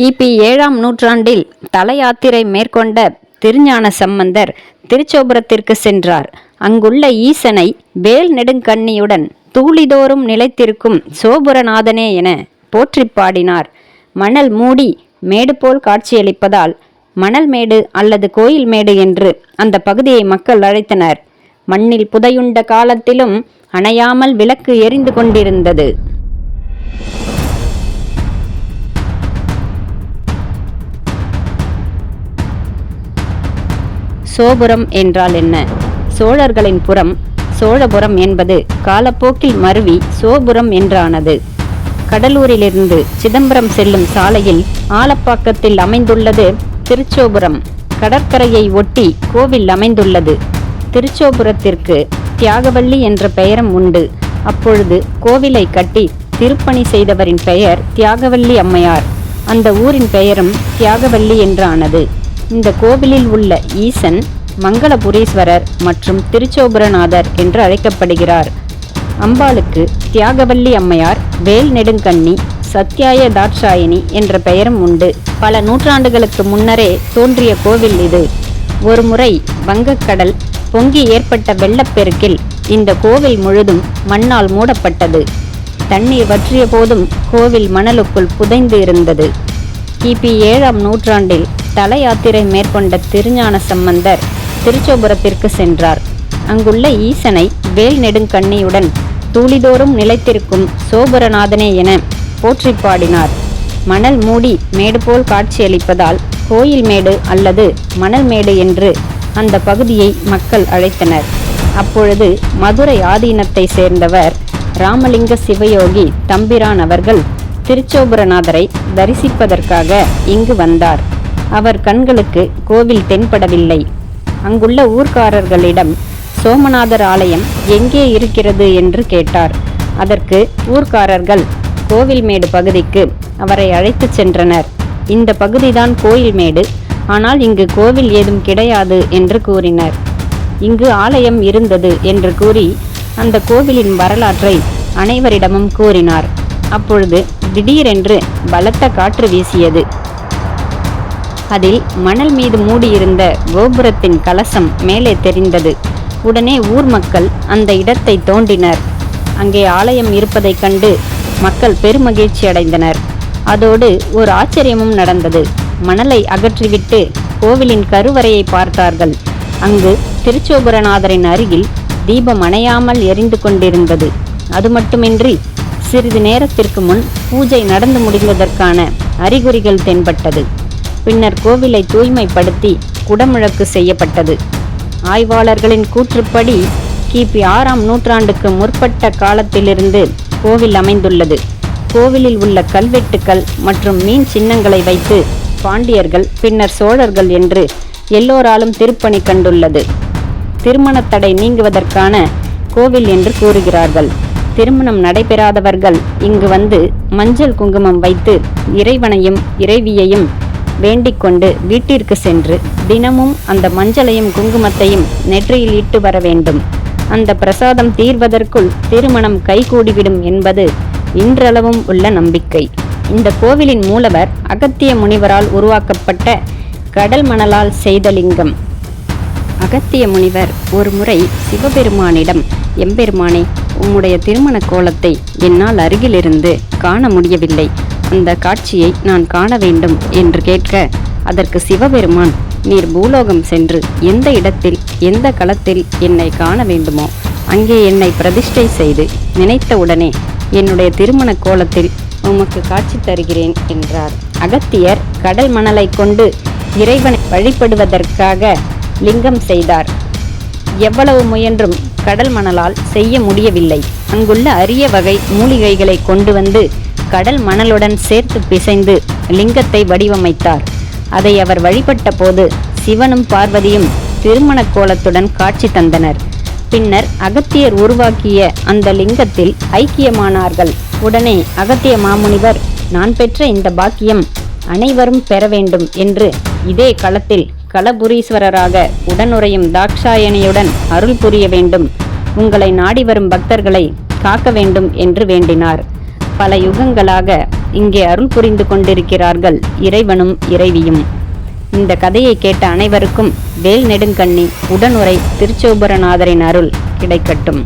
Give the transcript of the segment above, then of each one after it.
கிபி ஏழாம் நூற்றாண்டில் தல யாத்திரை மேற்கொண்ட திருஞான சம்பந்தர் திருச்சோபுரத்திற்கு சென்றார். அங்குள்ள ஈசனை வேல் நெடுங்கண்ணியுடன் தூளிதோறும் நிலைத்திருக்கும் சோபுரநாதனே என போற்றிப் பாடினார். மணல் மூடி மேடு போல் காட்சியளிப்பதால் மணல் மேடு அல்லது கோயில் மேடு என்று அந்த பகுதியை மக்கள் அழைத்தனர். மண்ணில் புதையுண்ட காலத்திலும் அணையாமல் விளக்கு எரிந்து கொண்டிருந்தது. சோபுரம் என்றால் என்ன? சோழர்களின் புறம் சோழபுரம் என்பது காலப்போக்கில் மருவி சோபுரம் என்றானது. கடலூரிலிருந்து சிதம்பரம் செல்லும் சாலையில் ஆலப்பாக்கத்தில் அமைந்துள்ளது திருச்சோபுரம். கடற்கரையை ஒட்டி கோவில் அமைந்துள்ளது. திருச்சோபுரத்திற்கு தியாகவள்ளி என்ற பெயரும் உண்டு. அப்பொழுது கோவிலை கட்டி திருப்பணி செய்தவரின் பெயர் தியாகவல்லி அம்மையார். அந்த ஊரின் பெயரும் தியாகவல்லி என்றானது. இந்த கோவிலில் உள்ள ஈசன் மங்களபுரீஸ்வரர் மற்றும் திருச்சோபுரநாதர் என்று அழைக்கப்படுகிறார். அம்பாளுக்கு தியாகவல்லி அம்மையார் வேல் நெடுங்கண்ணி சத்யாய தாட்சாயினி என்ற பெயரும் உண்டு. பல நூற்றாண்டுகளுக்கு முன்னரே தோன்றிய கோவில் இது. ஒருமுறை வங்கக்கடல் பொங்கி ஏற்பட்ட வெள்ளப்பெருக்கில் இந்த கோவில் முழுதும் மண்ணால் மூடப்பட்டது. தண்ணீர் வற்றிய போதும் கோவில் மணலுக்குள் புதைந்து இருந்தது. கிபி ஏழாம் நூற்றாண்டில் தல யாத்திரை மேற்கொண்ட திருஞான சம்பந்தர் திருச்சோபுரத்திற்கு சென்றார். அங்குள்ள ஈசனை வேல் நெடுங்கண்ணியுடன் தூளிதோறும் நிலைத்திருக்கும் சோபுரநாதனே என போற்றி பாடினார். மணல் மூடி மேடு போல் காட்சியளிப்பதால் கோயில் மேடு அல்லது மணல் மேடு என்று அந்த பகுதியை மக்கள் அழைத்தனர். அப்பொழுது மதுரை ஆதீனத்தை சேர்ந்தவர் ராமலிங்க சிவயோகி தம்பிரான் அவர்கள் திருச்சோபுரநாதரை தரிசிப்பதற்காக இங்கு வந்தார். அவர் கண்களுக்கு கோவில் தென்படவில்லை. அங்குள்ள ஊர்க்காரர்களிடம் சோமநாதர் ஆலயம் எங்கே இருக்கிறது என்று கேட்டார். அதற்கு ஊர்க்காரர்கள் கோவில்மேடு பகுதிக்கு அவரை அழைத்துச் சென்றனர். இந்த பகுதிதான் கோயில்மேடு ஆனால் இங்கு கோவில் ஏதும் கிடையாது என்று கூறினர். இங்கு ஆலயம் இருந்தது என்று கூறி அந்த கோவிலின் வரலாற்றை அனைவரிடமும் கூறினார். அப்பொழுது திடீரென்று பலத்த காற்று வீசியது. அதில் மணல் மீது மூடியிருந்த கோபுரத்தின் கலசம் மேலே தெரிந்தது. உடனே ஊர் மக்கள் அந்த இடத்தை தோண்டினர். அங்கே ஆலயம் இருப்பதைக் கண்டு மக்கள் பெருமகிழ்ச்சி அடைந்தனர். அதோடு ஒரு ஆச்சரியமும் நடந்தது. மணலை அகற்றிவிட்டு கோவிலின் கருவறையை பார்த்தார்கள். அங்கு திருச்சோபுரநாதரின் அருகில் தீபம் அணையாமல் எரிந்து கொண்டிருந்தது. அது மட்டுமின்றி சிறிது நேரத்திற்கு முன் பூஜை நடந்து முடிந்ததற்கான அறிகுறிகள் தென்பட்டது. பின்னர் கோவிலை தூய்மைப்படுத்தி குடமுழக்கு செய்யப்பட்டது. ஆய்வாளர்களின் கூற்றுப்படி கிபி ஆறாம் நூற்றாண்டுக்கு முற்பட்ட காலத்திலிருந்து கோவில் அமைந்துள்ளது. கோவிலில் உள்ள கல்வெட்டுக்கள் மற்றும் மீன் சின்னங்களை வைத்து பாண்டியர்கள் பின்னர் சோழர்கள் என்று எல்லோராலும் திருப்பணி கண்டுள்ளது. திருமணத்தடை நீங்குவதற்கான கோவில் என்று கூறுகிறார்கள். திருமணம் நடைபெறாதவர்கள் இங்கு வந்து மஞ்சள் குங்குமம் வைத்து இறைவனையும் இறைவியையும் வேண்டிக்கொண்டு வீட்டிற்கு சென்று தினமும் அந்த மஞ்சளையும் குங்குமத்தையும் நெற்றியில் இட்டு வர வேண்டும். அந்த பிரசாதம் தீர்வதற்குள் திருமணம் கைகூடிவிடும் என்பது இன்றளவும் உள்ள நம்பிக்கை. இந்த கோவிலின் மூலவர் அகத்திய முனிவரால் உருவாக்கப்பட்ட கடல் மணலால் செய்த லிங்கம். அகத்திய முனிவர் ஒரு முறை சிவபெருமானிடம் எம்பெருமானே உம்முடைய திருமண கோலத்தை என்னால் அருகிலிருந்து காண முடியவில்லை. அந்த காட்சியை நான் காண வேண்டும் என்று கேட்க அதற்கு சிவபெருமான் நீர் பூலோகம் சென்று எந்த இடத்தில் எந்த களத்தில் என்னை காண வேண்டுமோ அங்கே என்னை பிரதிஷ்டை செய்து நினைத்தவுடனே என்னுடைய திருமண கோலத்தில் உமக்கு காட்சி தருகிறேன் என்றார். அகத்தியர் கடல் மணலை கொண்டு இறைவனை வழிபடுவதற்காக லிங்கம் செய்தார். எவ்வளவு முயன்றும் கடல் மணலால் செய்ய முடியவில்லை. அங்குள்ள அரிய வகை மூலிகைகளை கொண்டு வந்து கடல் மணலுடன் சேர்த்து பிசைந்து லிங்கத்தை வடிவமைத்தார். அதை அவர் வழிபட்ட போது சிவனும் பார்வதியும் திருமண கோலத்துடன் காட்சி தந்தனர். பின்னர் அகத்தியர் உருவாக்கிய அந்த லிங்கத்தில் ஐக்கியமானார்கள். உடனே அகத்திய மாமுனிவர் நான் பெற்ற இந்த பாக்கியம் அனைவரும் பெற வேண்டும் என்று இதே களத்தில் களபுரீஸ்வரராக உடனுறையும் தாக்ஷாயணியுடன் அருள் புரிய வேண்டும். உங்களை நாடி வரும் பக்தர்களை காக்க வேண்டும் என்று வேண்டினார். பல யுகங்களாக இங்கே அருள் புரிந்து கொண்டிருக்கிறார்கள் இறைவனும் இறைவியும். இந்த கதையை கேட்ட அனைவருக்கும் வேல் நெடுங்கண்ணி உடனுரை திருச்சோபுரநாதரின் அருள் கிடைக்கட்டும்.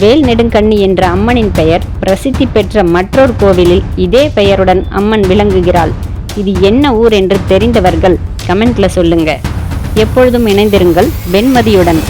வேல் நெடுங்கண்ணி என்ற அம்மனின் பெயர் பிரசித்தி பெற்ற மற்றொரு கோவிலில் இதே பெயருடன் அம்மன் விளங்குகிறாள். இது என்ன ஊர் என்று தெரிந்தவர்கள் கமெண்ட்ல சொல்லுங்க. எப்பொழுதும் இணைந்திருங்கள் வெண்மதியுடன்.